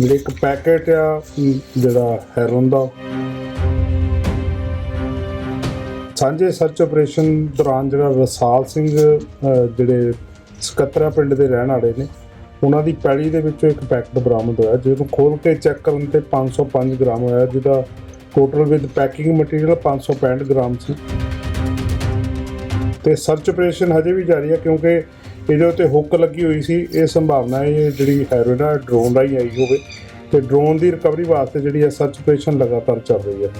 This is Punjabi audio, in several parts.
ਜਿਹੜੇ ਇੱਕ ਪੈਕੇਟ ਆ ਜਿਹੜਾ ਹੈਰੋਨ ਦਾ। ਸਾਂਝੇ ਸਰਚ ਆਪਰੇਸ਼ਨ ਦੌਰਾਨ ਜਿਹੜਾ ਰਸਾਲ ਸਿੰਘ ਜਿਹੜੇ ਸਕੱਤਰਾ ਪਿੰਡ ਦੇ ਰਹਿਣ ਵਾਲੇ ਨੇ, ਉਹਨਾਂ ਦੀ ਪੈਲੀ ਦੇ ਵਿੱਚੋਂ ਇੱਕ ਪੈਕਟ ਬਰਾਮਦ ਹੋਇਆ, ਜਿਹਨੂੰ ਖੋਲ ਕੇ ਚੈੱਕ ਕਰਨ ਤੇ 505 ਗ੍ਰਾਮ ਹੋਇਆ, ਜਿਹਦਾ total with packing material 565 gram ਸੀ। ਤੇ ਸਰਚ ਆਪਰੇਸ਼ਨ ਹਜੇ ਵੀ ਜਾਰੀ ਹੈ ਕਿਉਂਕਿ ਇਹਦੇ ਉੱਤੇ ਹੁੱਕ ਲੱਗੀ ਹੋਈ ਸੀ ਇਹ ਸੰਭਾਵਨਾ ਹੈ ਇਹ ਜਿਹੜੀ ਹੈਰੋਇਨ ਆ ਡਰੋਨ ਰਾਹੀਂ ਆਈ ਹੋਵੇ। ਤੇ ਡਰੋਨ ਦੀ ਰਿਕਵਰੀ ਵਾਸਤੇ ਜਿਹੜੀ ਹੈ ਸਰਚ ਆਪਰੇਸ਼ਨ ਲਗਾਤਾਰ ਚੱਲ ਰਹੀ ਹੈ।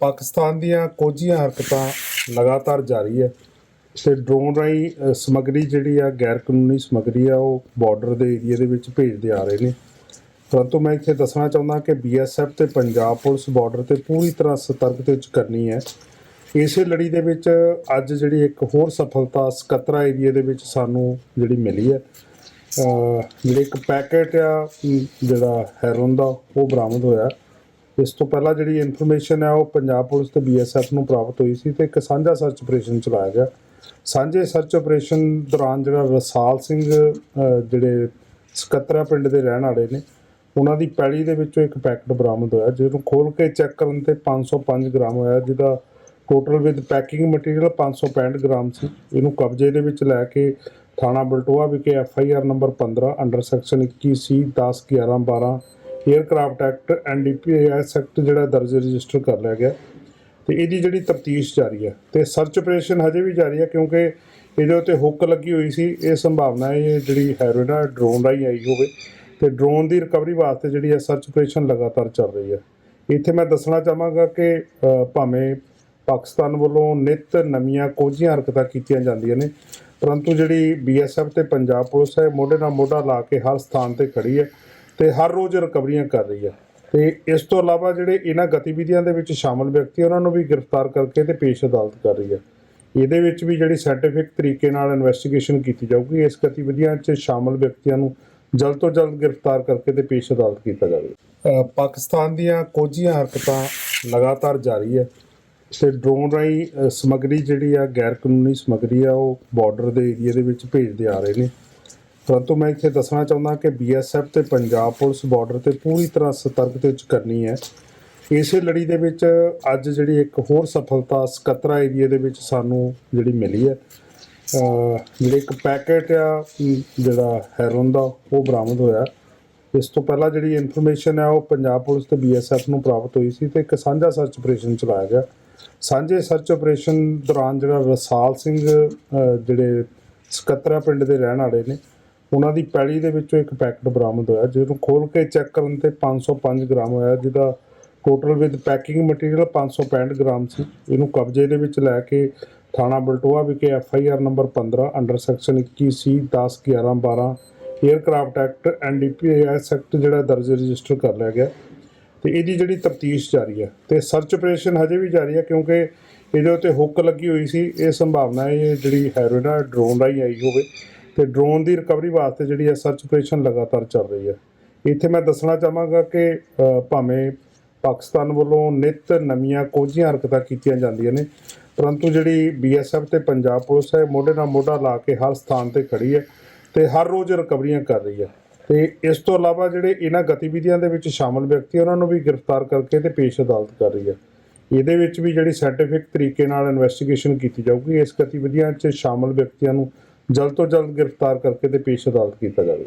ਪਾਕਿਸਤਾਨ ਦੀਆਂ ਕੋਝੀਆਂ ਹਰਕਤਾਂ ਲਗਾਤਾਰ ਜਾਰੀ ਹੈ ਤੇ ਡਰੋਨ ਰਾਹੀਂ ਅ, ਸਮੱਗਰੀ ਜਿਹੜੀ ਆ ਗੈਰ ਕਾਨੂੰਨੀ ਸਮੱਗਰੀ ਆ ਉਹ ਬਾਰਡਰ ਦੇ ਏਰੀਆ ਦੇ ਵਿੱਚ ਭੇਜਦੇ ਆ ਰਹੇ ਨੇ। ਪਰੰਤੂ ਮੈਂ ਇੱਥੇ ਦੱਸਣਾ ਚਾਹੁੰਦਾ ਕਿ ਬੀਐਸਐਫ ਤੇ ਪੰਜਾਬ ਪੁਲਿਸ ਬਾਰਡਰ ਤੇ ਪੂਰੀ ਤਰ੍ਹਾਂ ਸਤਰਕ ਤੇ ਕਰਨੀ ਹੈ। ਇਸੇ ਲੜੀ ਦੇ ਵਿੱਚ ਅੱਜ ਜਿਹੜੀ ਇੱਕ ਹੋਰ ਸਫਲਤਾ ਸਕੱਤਰਾ ਏਰੀਆ ਦੇ ਵਿੱਚ ਸਾਨੂੰ ਜਿਹੜੀ ਮਿਲੀ ਹੈ ਜਿਹੜੇ ਇੱਕ ਪੈਕੇਟ ਆ ਜਿਹੜਾ ਹੈਰੋਨ ਦਾ, ਉਹ ਬਰਾਮਦ ਹੋਇਆ। ਇਸ ਤੋਂ ਪਹਿਲਾਂ ਜਿਹੜੀ ਇਨਫੋਰਮੇਸ਼ਨ ਹੈ ਉਹ ਪੰਜਾਬ ਪੁਲਿਸ ਤੇ ਬੀਐਸਐਫ ਨੂੰ ਪ੍ਰਾਪਤ ਹੋਈ ਸੀ ਤੇ ਇੱਕ ਸਾਂਝਾ ਸਰਚ ਆਪਰੇਸ਼ਨ ਚਲਾਇਆ ਗਿਆ। ਸਾਂਝੇ ਸਰਚ ਆਪਰੇਸ਼ਨ ਦੌਰਾਨ ਜਿਹੜਾ ਰਸਾਲ ਸਿੰਘ ਜਿਹੜੇ ਸਕੱਤਰਾ ਪਿੰਡ ਦੇ ਰਹਿਣ ਵਾਲੇ ਨੇ, ਉਹਨਾਂ ਦੀ ਪੈਲੀ ਦੇ ਵਿੱਚੋਂ ਇੱਕ ਪੈਕਟ ਬਰਾਮਦ ਹੋਇਆ, ਜਿਹਨੂੰ ਖੋਲ ਕੇ ਚੈੱਕ ਕਰਨ ਤੇ 505 ਗ੍ਰਾਮ ਹੋਇਆ, ਜਿਹਦਾ total with packing material 565 gram ਸੀ। ਇਹਨੂੰ ਕਬਜ਼ੇ ਦੇ ਵਿੱਚ ਲੈ ਕੇ ਥਾਣਾ ਬਲਟੋਆ ਵਿਖੇ F I R number 15 under section 21 C 10 11 12 aircraft act NDPS act ਜਿਹੜਾ ਦਰਜ ਰਜਿਸਟਰ ਕਰ ਲਿਆ ਗਿਆ। ਤੇ ਇਹਦੀ ਜਿਹੜੀ ਤਫਤੀਸ਼ ਜਾਰੀ ਹੈ। ਤੇ ਸਰਚ ਆਪਰੇਸ਼ਨ ਹਜੇ ਵੀ ਜਾਰੀ ਹੈ ਕਿਉਂਕਿ ਇਹਦੇ ਉੱਤੇ ਹੁੱਕ ਲੱਗੀ ਹੋਈ ਸੀ। ਇਹ ਸੰਭਾਵਨਾ ਹੈ, ਇਹ ਜਿਹੜੀ ਹੈਰੋਇਨ ਆ ਡਰੋਨ ਰਾਹੀਂ ਆਈ ਹੋਵੇ। ਤੇ ਡਰੋਨ ਦੀ ਰਿਕਵਰੀ ਵਾਸਤੇ ਜਿਹੜੀ ਹੈ ਸਰਚ ਆਪਰੇਸ਼ਨ ਲਗਾਤਾਰ ਚੱਲ ਰਹੀ ਹੈ। ਇੱਥੇ ਮੈਂ ਦੱਸਣਾ ਚਾਹਾਂਗਾ ਕਿ ਭਾਵੇਂ ਪਾਕਿਸਤਾਨ ਵੱਲੋਂ ਨਿਤ ਨਵੀਆਂ ਕੋਝੀਆਂ ਹਰਕਤਾਂ ਕੀਤੀਆਂ ਜਾਂਦੀਆਂ ਨੇ। ਪਰੰਤੂ ਜਿਹੜੀ ਬੀਐਸਐਫ ਤੇ ਪੰਜਾਬ ਪੁਲਿਸ ਹੈ, ਮੋਢੇ ਨਾਲ ਮੋਢਾ ਲਾ ਕੇ ਹਰ ਸਥਾਨ ਤੇ ਖੜੀ ਹੈ ਤੇ ਹਰ ਰੋਜ਼ ਰਿਕਵਰੀਆਂ ਕਰ ਰਹੀ ਹੈ। ਤੇ ਇਸ ਤੋਂ ਇਲਾਵਾ ਜਿਹੜੇ ਇਹਨਾਂ ਗਤੀਵਿਧੀਆਂ ਦੇ ਵਿੱਚ ਸ਼ਾਮਲ ਵਿਅਕਤੀ ਉਹਨਾਂ ਨੂੰ ਵੀ ਗ੍ਰਿਫਤਾਰ ਕਰਕੇ ਤੇ ਪੇਸ਼ ਅਦਾਲਤ ਕਰ ਰਹੀ ਹੈ। ਇਹਦੇ ਵਿੱਚ ਵੀ ਜਿਹੜੀ ਸਾਇੰਟੀਫਿਕ ਤਰੀਕੇ ਨਾਲ ਇਨਵੈਸਟੀਗੇਸ਼ਨ ਕੀਤੀ ਜਾਊਗੀ, ਇਸ ਗਤੀਵਿਧੀਆਂ 'ਚ ਸ਼ਾਮਲ ਵਿਅਕਤੀਆਂ ਨੂੰ ਜਲਦ ਤੋਂ ਜਲਦ ਗ੍ਰਿਫਤਾਰ ਕਰਕੇ ਤੇ ਪੇਸ਼ ਅਦਾਲਤ ਕੀਤਾ ਜਾਵੇ ਪਾਕਿਸਤਾਨ ਦੀਆਂ ਕੋਝੀਆਂ ਹਰਕਤਾਂ ਲਗਾਤਾਰ ਜਾਰੀ ਹੈ। ਤੇ ਡਰੋਨ ਰਾਹੀਂ ਅ, ਸਮੱਗਰੀ ਜਿਹੜੀ ਆ ਗੈਰ ਕਾਨੂੰਨੀ ਸਮੱਗਰੀ ਆ ਉਹ ਬਾਰਡਰ ਦੇ ਏਰੀਆ ਦੇ ਵਿੱਚ ਭੇਜਦੇ ਆ ਰਹੇ ਨੇ। ਪਰੰਤੂ ਮੈਂ ਇੱਥੇ ਦੱਸਣਾ ਚਾਹੁੰਦਾ ਕਿ ਬੀਐਸਐਫ ਤੇ ਪੰਜਾਬ ਪੁਲਿਸ ਬਾਰਡਰ ਤੇ ਪੂਰੀ ਤਰ੍ਹਾਂ ਸਤਰਕ ਤੇ ਕਰਨੀ ਹੈ। ਇਸੇ ਲੜੀ ਦੇ ਵਿੱਚ ਅੱਜ ਜਿਹੜੀ ਇੱਕ ਹੋਰ ਸਫਲਤਾ ਸਕੱਤਰਾ ਏਰੀਆ ਦੇ ਵਿੱਚ ਸਾਨੂੰ ਜਿਹੜੀ ਮਿਲੀ ਹੈ। ਜਿਹੜੇ ਇੱਕ ਪੈਕੇਟ ਆ ਜਿਹੜਾ ਹੈਰੋਨ ਦਾ ਉਹ ਬਰਾਮਦ ਹੋਇਆ। ਇਸ ਤੋਂ ਪਹਿਲਾਂ ਜਿਹੜੀ ਇਨਫੋਰਮੇਸ਼ਨ ਹੈ ਉਹ ਪੰਜਾਬ ਪੁਲਿਸ ਤੇ ਬੀਐਸਐਫ ਨੂੰ ਪ੍ਰਾਪਤ ਹੋਈ ਸੀ ਤੇ ਇੱਕ ਸਾਂਝਾ ਸਰਚ ਆਪਰੇਸ਼ਨ ਚਲਾਇਆ ਗਿਆ। ਸਾਂਝੇ ਸਰਚ ਆਪਰੇਸ਼ਨ ਦੌਰਾਨ ਜਿਹੜਾ ਰਸਾਲ ਸਿੰਘ ਜਿਹੜੇ ਸਕੱਤਰਾ ਪਿੰਡ ਦੇ ਰਹਿਣ ਵਾਲੇ ਨੇ, ਉਹਨਾਂ ਦੀ ਪੈਲੀ ਦੇ ਵਿੱਚੋਂ ਇੱਕ ਪੈਕਟ ਬਰਾਮਦ ਹੋਇਆ, ਜਿਹਨੂੰ ਖੋਲ ਕੇ ਚੈੱਕ ਕਰਨ ਤੇ 505 ਗ੍ਰਾਮ ਹੋਇਆ, ਜਿਹਦਾ total with packing material 565 gram ਸੀ। ਇਹਨੂੰ ਕਬਜ਼ੇ ਦੇ ਵਿੱਚ ਲੈ ਕੇ ਥਾਣਾ ਬਲਟੋਆ ਵਿਖੇ F I R number 15 under section 21 C 10 11 12 aircraft act NDPS act ਜਿਹੜਾ ਦਰਜ ਰਜਿਸਟਰ ਕਰ ਲਿਆ ਗਿਆ। ਤੇ ਇਹਦੀ ਜਿਹੜੀ ਤਫਤੀਸ਼ ਜਾਰੀ ਹੈ ਤੇ ਸਰਚ ਆਪਰੇਸ਼ਨ ਹਜੇ ਵੀ ਜਾਰੀ ਹੈ ਕਿਉਂਕਿ ਇਹਦੇ ਉੱਤੇ ਹੁੱਕ ਲੱਗੀ ਹੋਈ ਸੀ, ਇਹ ਸੰਭਾਵਨਾ ਇਹ ਜਿਹੜੀ ਹੈਰੋਇਨ ਆ ਡਰੋਨ ਰਾਹੀਂ ਆਈ ਹੋਵੇ ਤੇ ਡਰੋਨ ਦੀ ਰਿਕਵਰੀ ਵਾਸਤੇ ਜਿਹੜੀ ਹੈ ਸਰਚ ਆਪਰੇਸ਼ਨ ਲਗਾਤਾਰ ਚੱਲ ਰਹੀ ਹੈ। ਇੱਥੇ ਮੈਂ ਦੱਸਣਾ ਚਾਹਾਂਗਾ ਕਿ ਭਾਵੇਂ ਪਾਕਿਸਤਾਨ ਵੱਲੋਂ ਨਿਤ ਨਵੀਆਂ ਕੋਝੀਆਂ ਹਰਕਤਾਂ ਕੀਤੀਆਂ ਜਾਂਦੀਆਂ ਨੇ, ਪਰੰਤੂ ਜਿਹੜੀ ਬੀਐਸਐਫ ਤੇ ਪੰਜਾਬ ਪੁਲਿਸ ਹੈ, ਮੋਢੇ ਨਾਲ ਮੋਢਾ ਲਾ ਕੇ ਹਰ ਸਥਾਨ ਤੇ ਖੜੀ ਹੈ ਤੇ ਹਰ ਰੋਜ਼ ਰਿਕਵਰੀਆਂ ਕਰ ਰਹੀ ਹੈ। ਤੇ ਇਸ ਤੋਂ ਇਲਾਵਾ ਜਿਹੜੇ ਇਹਨਾਂ ਗਤੀਵਿਧੀਆਂ ਦੇ ਵਿੱਚ ਸ਼ਾਮਲ ਵਿਅਕਤੀ ਉਹਨਾਂ ਨੂੰ ਵੀ ਗ੍ਰਿਫਤਾਰ ਕਰਕੇ ਤੇ ਪੇਸ਼ ਅਦਾਲਤ ਕਰ ਰਹੀ ਹੈ ਇਹਦੇ ਵਿੱਚ ਵੀ ਜਿਹੜੀ ਸਾਇੰਟੀਫਿਕ ਤਰੀਕੇ ਨਾਲ ਇਨਵੈਸਟੀਗੇਸ਼ਨ ਕੀਤੀ ਜਾਊਗੀ, ਇਸ ਗਤੀਵਿਧੀਆਂ 'ਚ ਸ਼ਾਮਲ ਵਿਅਕਤੀਆਂ ਨੂੰ ਜਲਦ ਤੋਂ ਜਲਦ ਗ੍ਰਿਫਤਾਰ ਕਰਕੇ ਤੇ ਪੇਸ਼ ਅਦਾਲਤ ਕੀਤਾ ਜਾਵੇ